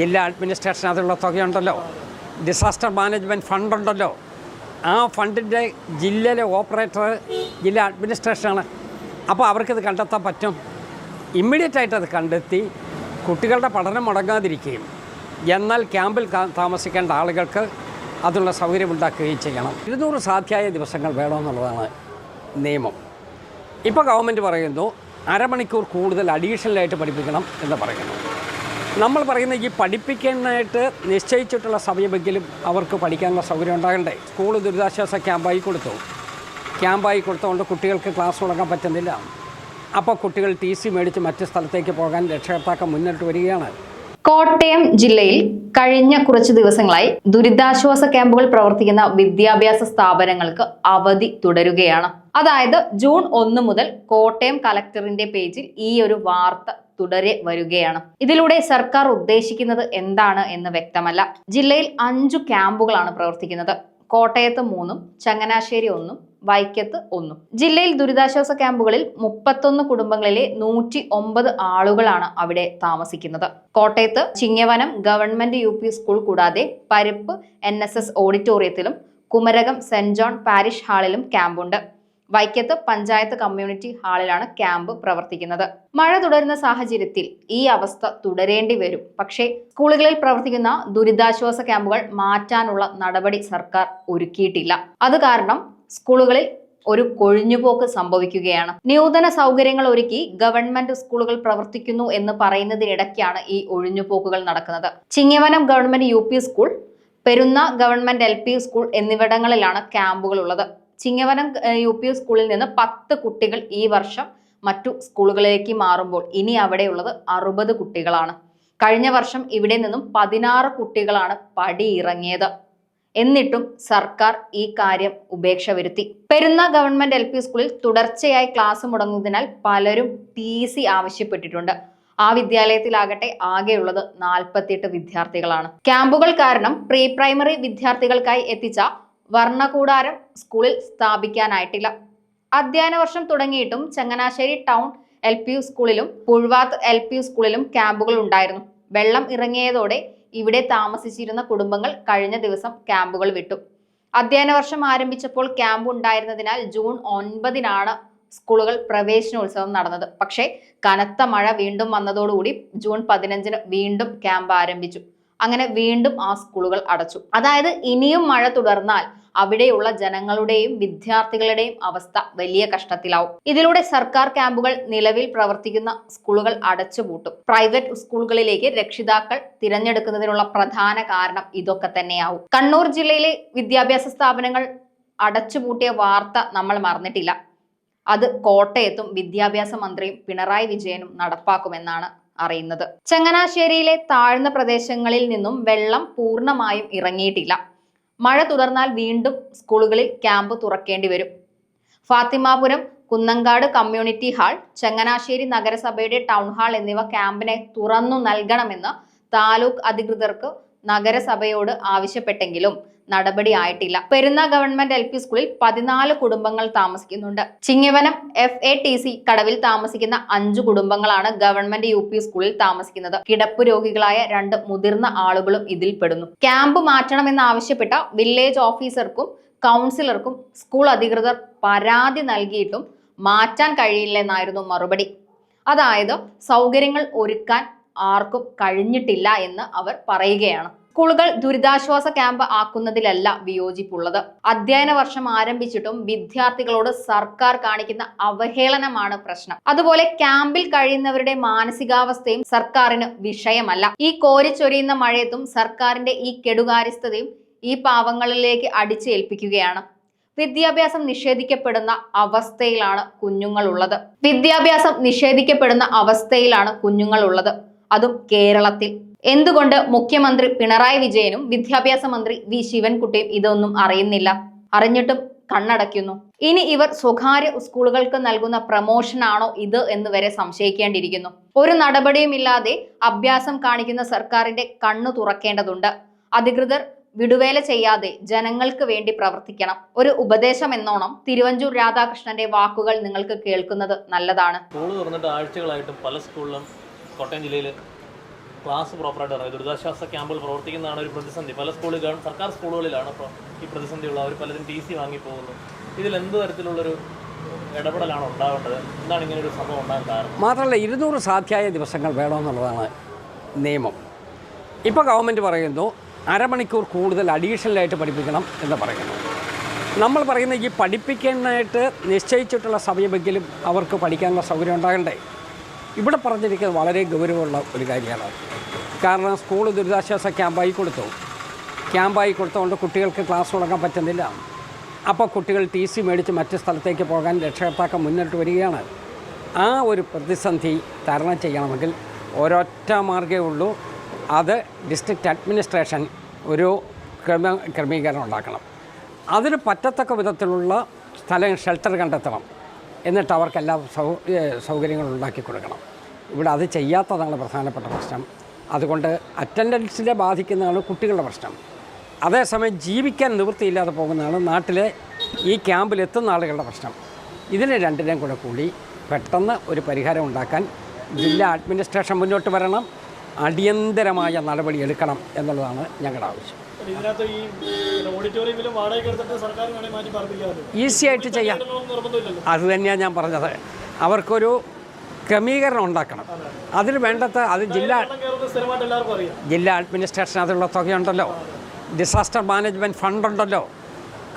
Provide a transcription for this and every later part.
ജില്ലാ അഡ്മിനിസ്ട്രേഷൻ അതിനുള്ള തുകയുണ്ടല്ലോ. Disaster management ഫണ്ടുണ്ടല്ലോ ആ ഫണ്ടിന്റെ ജില്ലയിലെ ഓപ്പറേറ്റർ ജില്ലാ അഡ്മിനിസ്ട്രേഷനാണ് അപ്പോൾ അവർക്കിത് കണ്ടെത്താൻ പറ്റും. ഇമ്മീഡിയറ്റ് ആയിട്ട് അത് കണ്ടെത്തി കുട്ടികളുടെ പഠനം മുടങ്ങാതിരിക്കുകയും എന്നാൽ ക്യാമ്പിൽ താമസിക്കേണ്ട ആളുകൾക്ക് അതിനുള്ള സൗകര്യം ഉണ്ടാക്കുകയും ചെയ്യണം. ഇരുന്നൂറ് സാധ്യമായ ദിവസങ്ങൾ വേണമെന്നുള്ളതാണ് നിയമം. ഇപ്പോൾ ഗവൺമെന്റ് പറയുന്നു അരമണിക്കൂർ കൂടുതൽ അഡീഷണലായിട്ട് പഠിപ്പിക്കണം എന്ന് പറയുന്നു. നമ്മൾ പറയുന്ന ഈ പഠിപ്പിക്കാനായിട്ട് നിശ്ചയിച്ചിട്ടുള്ള സമയമെങ്കിലും അവർക്ക് പഠിക്കാനുള്ള സൗകര്യം ഉണ്ടാകണ്ടേ? സ്കൂൾ ദുരിതാശ്വാസ ക്യാമ്പായി കൊടുത്തു. ക്യാമ്പായി കൊടുത്തുകൊണ്ട് കുട്ടികൾക്ക് ക്ലാസ് തുടങ്ങാൻ പറ്റുന്നില്ല. അപ്പോൾ കുട്ടികൾ ടി സി മേടിച്ച് മറ്റ് സ്ഥലത്തേക്ക് പോകാൻ രക്ഷകർത്താക്കൾ മുന്നിട്ട് വരികയാണ്. കോട്ടയം ജില്ലയിൽ കഴിഞ്ഞ കുറച്ച് ദിവസങ്ങളായി ദുരിതാശ്വാസ ക്യാമ്പുകൾ പ്രവർത്തിക്കുന്ന വിദ്യാഭ്യാസ സ്ഥാപനങ്ങൾക്ക് അവധി തുടരുകയാണ്. അതായത് ജൂൺ ഒന്ന് മുതൽ കോട്ടയം കലക്ടറിന്റെ പേജിൽ ഈ ഒരു വാർത്ത തുടരെ വരികയാണ്. ഇതിലൂടെ സർക്കാർ ഉദ്ദേശിക്കുന്നത് എന്താണ് എന്ന് വ്യക്തമല്ല. ജില്ലയിൽ അഞ്ചു ക്യാമ്പുകളാണ് പ്രവർത്തിക്കുന്നത്. കോട്ടയത്ത് മൂന്നും ചങ്ങനാശ്ശേരി ഒന്നും വൈക്കത്ത് ഒന്നും. ജില്ലയിൽ ദുരിതാശ്വാസ ക്യാമ്പുകളിൽ മുപ്പത്തൊന്ന് കുടുംബങ്ങളിലെ നൂറ്റി ഒമ്പത് ആളുകളാണ് അവിടെ താമസിക്കുന്നത്. കോട്ടയത്ത് ചിങ്ങവനം ഗവൺമെന്റ് യു സ്കൂൾ കൂടാതെ പരിപ്പ് എൻ ഓഡിറ്റോറിയത്തിലും കുമരകം സെന്റ് ജോൺ പാരിഷ് ഹാളിലും ക്യാമ്പുണ്ട്. വൈക്കത്ത് പഞ്ചായത്ത് കമ്മ്യൂണിറ്റി ഹാളിലാണ് ക്യാമ്പ് പ്രവർത്തിക്കുന്നത്. മഴ തുടരുന്ന സാഹചര്യത്തിൽ ഈ അവസ്ഥ തുടരേണ്ടി വരും. പക്ഷേ സ്കൂളുകളിൽ പ്രവർത്തിക്കുന്ന ദുരിതാശ്വാസ ക്യാമ്പുകൾ മാറ്റാനുള്ള നടപടി സർക്കാർ ഒരുക്കിയിട്ടില്ല. അത് കാരണം സ്കൂളുകളിൽ ഒരു കൊഴിഞ്ഞുപോക്ക് സംഭവിക്കുകയാണ്. നൂതന സൗകര്യങ്ങൾ ഒരുക്കി ഗവൺമെന്റ് സ്കൂളുകൾ പ്രവർത്തിക്കുന്നു എന്ന് പറയുന്നതിനിടയ്ക്കാണ് ഈ ഒഴിഞ്ഞുപോക്കുകൾ നടക്കുന്നത്. Chingavanam government U school Perunna government L school എന്നിവിടങ്ങളിലാണ് ക്യാമ്പുകൾ ഉള്ളത്. ചിങ്ങവനം യു പി സ്കൂളിൽ നിന്ന് പത്ത് കുട്ടികൾ ഈ വർഷം മറ്റു സ്കൂളുകളിലേക്ക് മാറുമ്പോൾ ഇനി അവിടെയുള്ളത് അറുപത് കുട്ടികളാണ്. കഴിഞ്ഞ വർഷം ഇവിടെ നിന്നും പതിനാറ് കുട്ടികളാണ് പടിയിറങ്ങിയത്. എന്നിട്ടും സർക്കാർ ഈ കാര്യം ഉപേക്ഷ വരുത്തി. പെരുന്ന ഗവൺമെന്റ് എൽ സ്കൂളിൽ തുടർച്ചയായി ക്ലാസ് മുടങ്ങുന്നതിനാൽ പലരും ടി സി ആവശ്യപ്പെട്ടിട്ടുണ്ട്. ആ വിദ്യാലയത്തിലാകട്ടെ ആകെയുള്ളത് നാൽപ്പത്തിയെട്ട് വിദ്യാർത്ഥികളാണ്. ക്യാമ്പുകൾ കാരണം പ്രീ പ്രൈമറി വിദ്യാർത്ഥികൾക്കായി എത്തിച്ച വർണകൂടാരം സ്കൂളിൽ സ്ഥാപിക്കാനായിട്ടില്ല. അധ്യയന വർഷം തുടങ്ങിയിട്ടും Changanassery town L P U സ്കൂളിലും പുഴുവാത്ത് എൽ പി യു സ്കൂളിലും ക്യാമ്പുകൾ ഉണ്ടായിരുന്നു. വെള്ളം ഇറങ്ങിയതോടെ ഇവിടെ താമസിച്ചിരുന്ന കുടുംബങ്ങൾ കഴിഞ്ഞ ദിവസം ക്യാമ്പുകൾ വിട്ടു. അധ്യയന വർഷം ആരംഭിച്ചപ്പോൾ ക്യാമ്പ് ഉണ്ടായിരുന്നതിനാൽ ജൂൺ ഒൻപതിനാണ് സ്കൂളുകൾ പ്രവേശനോത്സവം നടന്നത്. പക്ഷേ കനത്ത മഴ വീണ്ടും വന്നതോടുകൂടി ജൂൺ പതിനഞ്ചിന് വീണ്ടും ക്യാമ്പ് ആരംഭിച്ചു. അങ്ങനെ വീണ്ടും ആ സ്കൂളുകൾ അടച്ചു. അതായത് ഇനിയും മഴ തുടർന്നാൽ അവിടെയുള്ള ജനങ്ങളുടെയും വിദ്യാർത്ഥികളുടെയും അവസ്ഥ വലിയ കഷ്ടത്തിലാവും. ഇതിലൂടെ സർക്കാർ ക്യാമ്പുകൾ നിലവിൽ പ്രവർത്തിക്കുന്ന സ്കൂളുകൾ അടച്ചുപൂട്ടും പ്രൈവറ്റ് സ്കൂളുകളിലേക്ക് രക്ഷിതാക്കൾ തിരഞ്ഞെടുക്കുന്നതിനുള്ള പ്രധാന കാരണം ഇതൊക്കെ തന്നെയാവും. കണ്ണൂർ ജില്ലയിലെ വിദ്യാഭ്യാസ സ്ഥാപനങ്ങൾ അടച്ചുപൂട്ടിയ വാർത്ത നമ്മൾ മറന്നിട്ടില്ല. അത് കോട്ടയത്തും വിദ്യാഭ്യാസ മന്ത്രിയും പിണറായി വിജയനും നടപ്പാക്കുമെന്നാണ് അറിയുന്നത്. ചങ്ങനാശ്ശേരിയിലെ താഴ്ന്ന പ്രദേശങ്ങളിൽ നിന്നും വെള്ളം പൂർണമായും ഇറങ്ങിയിട്ടില്ല. മഴ തുടർന്നാൽ വീണ്ടും സ്കൂളുകളിൽ ക്യാമ്പ് തുറക്കേണ്ടി വരും. ഫാത്തിമാപുരം കുന്നങ്കാട് കമ്മ്യൂണിറ്റി ഹാൾ ചങ്ങനാശ്ശേരി നഗരസഭയുടെ ടൗൺ ഹാൾ എന്നിവ ക്യാമ്പിനെ തുറന്നു നൽകണമെന്ന് താലൂക്ക് അധികൃതർക്ക് നഗരസഭയോട് ആവശ്യപ്പെട്ടെങ്കിലും നടപടി ആയിട്ടില്ല. പെരുന്ന ഗവൺമെന്റ് എൽ പി സ്കൂളിൽ പതിനാല് കുടുംബങ്ങൾ താമസിക്കുന്നുണ്ട്. Chingavanam F A T C കടവിൽ താമസിക്കുന്ന അഞ്ചു കുടുംബങ്ങളാണ് ഗവൺമെന്റ് യു പി സ്കൂളിൽ താമസിക്കുന്നത്. കിടപ്പ് രോഗികളായ രണ്ട് മുതിർന്ന ആളുകളും ഇതിൽ പെടുന്നു. ക്യാമ്പ് മാറ്റണമെന്ന് ആവശ്യപ്പെട്ട വില്ലേജ് ഓഫീസർക്കും കൗൺസിലർക്കും സ്കൂൾ അധികൃതർ പരാതി നൽകിയിട്ടും മാറ്റാൻ കഴിയില്ലെന്നായിരുന്നു മറുപടി. അതായത് സൗകര്യങ്ങൾ ഒരുക്കാൻ ആർക്കും കഴിഞ്ഞിട്ടില്ല എന്ന് അവർ പറയുകയാണ്. സ്കൂളുകൾ ദുരിതാശ്വാസ ക്യാമ്പ് ആക്കുന്നതിലല്ല വിയോജിപ്പുള്ളത്. അധ്യയന വർഷം ആരംഭിച്ചിട്ടും വിദ്യാർത്ഥികളോട് സർക്കാർ കാണിക്കുന്ന അവഹേളനമാണ് പ്രശ്നം. അതുപോലെ ക്യാമ്പിൽ കഴിയുന്നവരുടെ മാനസികാവസ്ഥയും സർക്കാരിന് വിഷയമല്ല. ഈ കോരിച്ചൊരിയുന്ന മഴയത്തും സർക്കാരിന്റെ ഈ കെടുകാര്യസ്ഥതയും ഈ പാവങ്ങളിലേക്ക് അടിച്ചേൽപ്പിക്കുകയാണ്. വിദ്യാഭ്യാസം നിഷേധിക്കപ്പെടുന്ന അവസ്ഥയിലാണ് കുഞ്ഞുങ്ങളുള്ളത്. വിദ്യാഭ്യാസം നിഷേധിക്കപ്പെടുന്ന അവസ്ഥയിലാണ് കുഞ്ഞുങ്ങളുള്ളത്. അതും കേരളത്തിൽ. എന്തുകൊണ്ട് മുഖ്യമന്ത്രി പിണറായി വിജയനും വിദ്യാഭ്യാസ മന്ത്രി വി ശിവൻകുട്ടിയും ഇതൊന്നും അറിയുന്നില്ല? അറിഞ്ഞിട്ടും കണ്ണടയ്ക്കുന്നു. ഇനി ഇവർ സ്വകാര്യ സ്കൂളുകൾക്ക് നൽകുന്ന പ്രമോഷൻ ആണോ ഇത് എന്ന് വരെ സംശയിക്കേണ്ടിയിരിക്കുന്നു. ഒരു നടപടിയുമില്ലാതെ അഭ്യാസം കാണിക്കുന്ന സർക്കാരിന്റെ കണ്ണു തുറക്കേണ്ടതുണ്ട്. അധികൃതർ വിടുവേല ചെയ്യാതെ ജനങ്ങൾക്ക് വേണ്ടി പ്രവർത്തിക്കണം. ഒരു ഉപദേശം എന്നോണം തിരുവഞ്ചൂർ രാധാകൃഷ്ണന്റെ വാക്കുകൾ നിങ്ങൾക്ക് കേൾക്കുന്നത് നല്ലതാണ്. സ്കൂൾ തുറന്നിട്ട് ആഴ്ചകളായിട്ടും പല സ്കൂളിലും കോട്ടയം ജില്ലയിൽ ക്ലാസ് പ്രോപ്പറായിട്ട് ഇറങ്ങി. ദുരിതാശ്വാസ ക്യാമ്പുകൾ പ്രവർത്തിക്കുന്നതാണ് ഒരു പ്രതിസന്ധി. പല സ്കൂളുകൾ സർക്കാർ സ്കൂളുകളിലാണ് ഈ പ്രതിസന്ധിയുള്ള അവർ പലരും ടി സി വാങ്ങിപ്പോകുന്നു ഇതിൽ എന്ത് തരത്തിലുള്ളൊരു ഇടപെടലാണ് ഉണ്ടാവേണ്ടത്? എന്താണ് ഇങ്ങനെ ഒരു സംഭവം ഉണ്ടാകാൻ കാരണം? മാത്രമല്ല ഇരുന്നൂറ് സാധ്യായ ദിവസങ്ങൾ വേണമെന്നുള്ളതാണ് നിയമം. ഇപ്പോൾ ഗവൺമെന്റ് പറയുന്നു അരമണിക്കൂർ കൂടുതൽ അഡീഷണലായിട്ട് പഠിപ്പിക്കണം എന്ന് പറയുന്നു. നമ്മൾ പറയുന്ന ഈ പഠിപ്പിക്കാനായിട്ട് നിശ്ചയിച്ചിട്ടുള്ള സമയമെങ്കിലും അവർക്ക് പഠിക്കാനുള്ള സൗകര്യം ഉണ്ടാകണ്ടേ? ഇവിടെ പറഞ്ഞിരിക്കുന്നത് വളരെ ഗൗരവമുള്ള ഒരു കാര്യമാണ്. കാരണം സ്കൂൾ ദുരിതാശ്വാസ ക്യാമ്പായി കൊടുത്തു. ക്യാമ്പായി കൊടുത്തുകൊണ്ട് കുട്ടികൾക്ക് ക്ലാസ് തുടങ്ങാൻ പറ്റുന്നില്ല. അപ്പോൾ കുട്ടികൾ ടി സി മേടിച്ച് മറ്റ് സ്ഥലത്തേക്ക് പോകാൻ രക്ഷകർത്താക്കൾ മുന്നിട്ട് വരികയാണ്. ആ ഒരു പ്രതിസന്ധി തരണം ചെയ്യണമെങ്കിൽ ഒരൊറ്റ മാർഗമേ ഉള്ളൂ. അത് ഡിസ്ട്രിക്റ്റ് അഡ്മിനിസ്ട്രേഷൻ ഒരു ക്രമ ക്രമീകരണം ഉണ്ടാക്കണം. അതിന് പറ്റത്തക്ക വിധത്തിലുള്ള സ്ഥലം ഷെൽട്ടർ കണ്ടെത്തണം. എന്നിട്ട് അവർക്കെല്ലാം സൗ സൗകര്യങ്ങൾ ഉണ്ടാക്കി കൊടുക്കണം. ഇവിടെ അത് ചെയ്യാത്തതാണ് പ്രധാനപ്പെട്ട പ്രശ്നം. അതുകൊണ്ട് അറ്റൻഡൻസിനെ ബാധിക്കുന്നതാണ് കുട്ടികളുടെ പ്രശ്നം. അതേസമയം ജീവിക്കാൻ നിവൃത്തിയില്ലാതെ പോകുന്നതാണ് നാട്ടിലെ ഈ ക്യാമ്പിലെത്തുന്ന ആളുകളുടെ പ്രശ്നം. ഇതിനെ രണ്ടിനെയും കൂടെ കൂടി പെട്ടെന്ന് ഒരു പരിഹാരം ഉണ്ടാക്കാൻ ജില്ലാ അഡ്മിനിസ്ട്രേഷൻ മുന്നോട്ട് വരണം. അടിയന്തരമായ നടപടി എടുക്കണം എന്നുള്ളതാണ് ഞങ്ങളുടെ ആവശ്യം. ഇതിനകത്ത് ഈ ഓഡിറ്റോറിയത്തിലും വാടക എടുത്തിട്ട് സർക്കാർ വേണമെങ്കിൽ മാറ്റി ഈസി ആയിട്ട് ചെയ്യാം. അത് തന്നെയാണ് ഞാൻ പറഞ്ഞത്. അവർക്കൊരു ക്രമീകരണം ഉണ്ടാക്കണം. അതിന് വേണ്ടത് അത് ജില്ലാ ജില്ലാ അഡ്മിനിസ്ട്രേഷൻ അതിലുള്ള തുകയുണ്ടല്ലോ. Disaster management ഫണ്ടുണ്ടല്ലോ.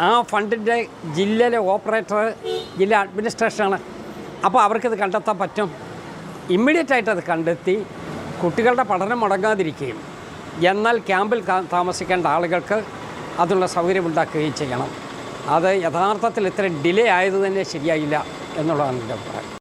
ആ ഫണ്ടിന്റെ ജില്ലയിലെ ഓപ്പറേറ്റർ ജില്ലാ അഡ്മിനിസ്ട്രേഷനാണ്. അപ്പോൾ അവർക്കിത് കണ്ടെത്താൻ പറ്റും. ഇമ്മീഡിയറ്റ് ആയിട്ട് അത് കണ്ടെത്തി കുട്ടികളുടെ പഠനം മുടങ്ങാതിരിക്കുകയും എന്നാൽ ക്യാമ്പിൽ താമസിക്കേണ്ട ആളുകൾക്ക് അതിനുള്ള സൗകര്യം ഉണ്ടാക്കുകയും ചെയ്യണം. അത് യഥാർത്ഥത്തിൽ ഇത്ര ഡിലേ ആയത് തന്നെ ശരിയായില്ല എന്നുള്ളതാണ് എന്റെ അഭിപ്രായം.